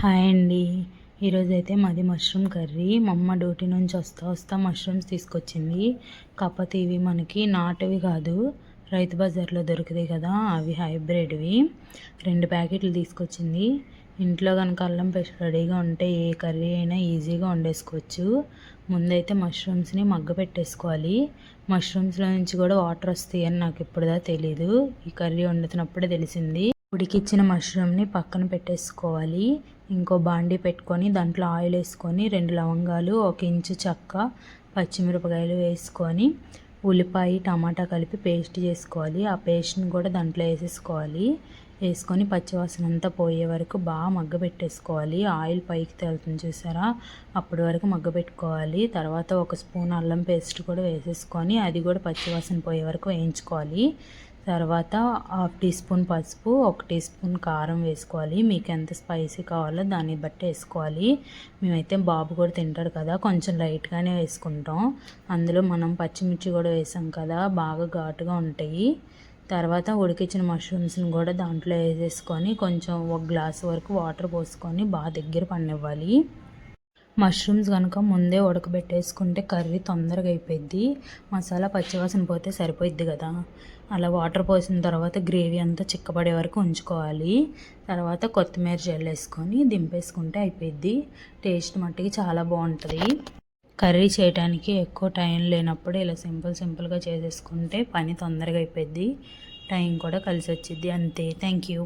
Hi అండి. ఈరోజు అయితే మాది మష్రూమ్ కర్రీ మా అమ్మ డ్యూటీ నుంచి వస్తా వస్తా మష్రూమ్స్ తీసుకొచ్చింది. కాకపోతే ఇవి మనకి నాటువి కాదు. రైతు బజార్లో దొరుకుతాయి కదా అవి హైబ్రిడ్వి. రెండు ప్యాకెట్లు తీసుకొచ్చింది. ఇంట్లో కనుక అల్లం పేస్ట్ రెడీగా ఉంటే ఏ కర్రీ అయినా ఈజీగా వండేసుకోవచ్చు. ముందైతే మష్రూమ్స్ని మగ్గ పెట్టేసుకోవాలి. మష్రూమ్స్లో నుంచి కూడా వాటర్ వస్తాయని నాకు ఇప్పుడుదా తెలీదు. ఈ కర్రీ వండుతున్నప్పుడే తెలిసింది. ఉడికిచ్చిన మష్రూమ్ని పక్కన పెట్టేసుకోవాలి. ఇంకో బాండీ పెట్టుకొని దాంట్లో ఆయిల్ వేసుకొని రెండు లవంగాలు ఒక ఇంచు చెక్క పచ్చిమిరపకాయలు వేసుకొని ఉల్లిపాయ టమాటా కలిపి పేస్ట్ చేసుకోవాలి. ఆ పేస్ట్ని కూడా దాంట్లో వేసేసుకోవాలి. వేసుకొని పచ్చివాసన అంతా పోయే వరకు బాగా మగ్గ పెట్టేసుకోవాలి. ఆయిల్ పైకి తేలుతుంది చూసారా? అప్పటి వరకు మగ్గ పెట్టుకోవాలి. తర్వాత ఒక స్పూన్ అల్లం పేస్ట్ కూడా వేసేసుకొని అది కూడా పచ్చివాసన పోయే వరకు వేయించుకోవాలి. తర్వాత హాఫ్ టీ స్పూన్ పసుపు ఒక టీ స్పూన్ కారం వేసుకోవాలి. మీకు ఎంత స్పైసీ కావాలో దాన్ని బట్టి వేసుకోవాలి. మేమైతే బాబు కూడా తింటాడు కదా కొంచెం లైట్గానే వేసుకుంటాం. అందులో మనం పచ్చిమిర్చి కూడా వేసాం కదా బాగా ఘాటుగా ఉంటాయి. తర్వాత ఉడికించిన మష్రూమ్స్ని కూడా దాంట్లో వేసేసుకొని కొంచెం ఒక గ్లాస్ వరకు వాటర్ పోసుకొని బాగా దగ్గర పనివ్వాలి మష్రూమ్స్ కనుక ముందే ఉడకబెట్టేసుకుంటే కర్రీ తొందరగా అయిపోయింది మసాలా పచ్చివాసన పోతే సరిపోయిద్ది కదా. అలా వాటర్ పోసిన తర్వాత గ్రేవీ అంతా చిక్కబడే వరకు ఉంచుకోవాలి. తర్వాత కొత్తిమీర జల్లేసుకొని దింపేసుకుంటే అయిపోయిద్ది. టేస్ట్ మట్టికి చాలా బాగుంటుంది. కర్రీ చేయడానికి ఎక్కువ టైం లేనప్పుడు ఇలా సింపుల్ సింపుల్గా చేసేసుకుంటే పని తొందరగా అయిపోద్ది టైం కూడా కలిసి వచ్చిద్ది అంతే. Thank you